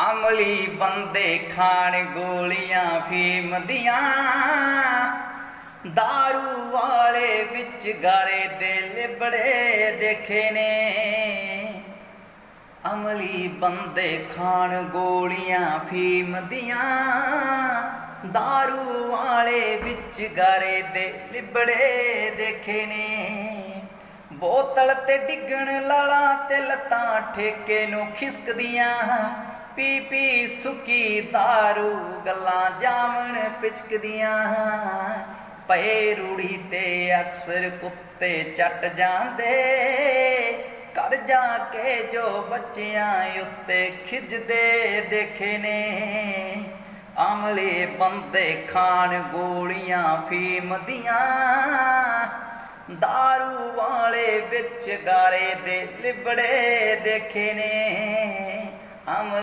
ਅਮਲੀ ਬੰਦੇ ਖਾਣ ਗੋਲੀਆਂ ਫੀਮ ਦੀਆਂ दारू ਵਾਲੇ ਵਿੱਚ ਗਾਰੇ ਦੇ ਲਿਬੜੇ ਦੇਖੇ ਨੇ ਅਮਲੀ ਬੰਦੇ ਖਾਣ ਗੋਲੀਆਂ ਫੀਮ ਦੀਆਂ दारू ਵਾਲੇ ਵਿੱਚ ਗਾਰੇ ਦੇ ਲਿਬੜੇ ਦੇਖੇ ਨੇ ਬੋਤਲ ਤੇ ਡਿੱਗਣ ਲਾਲਾ ਤੇ ਲੱਤਾਂ ਠੇਕੇ ਨੂੰ ਖਿਸਕਦੀਆਂ ਪੀ ਪੀ ਸੁੱਕੀ दारू ਗੱਲਾਂ ਜਾਵਣ ਪਿਚਕਦੀਆਂ ਪਏ ਰੂੜੀ ਤੇ ਅਕਸਰ ਕੁੱਤੇ ਚੱਟ ਜਾਂਦੇ ਘਰ ਜਾ ਕੇ ਜੋ ਬੱਚਿਆਂ ਉੱਤੇ ਖਿੱਚਦੇ ਦੇਖੇ ਨੇ ਆਮਲੇ ਬੰਦੇ ਖਾਣ ਗੋਲੀਆਂ ਫੀਮ ਦੀਆਂ दारू ਵਾਲੇ ਵਿੱਚ ਗਾਰੇ ਦੇ ਲਿਬੜੇ ਦੇਖੇ ਨੇ ਅਮ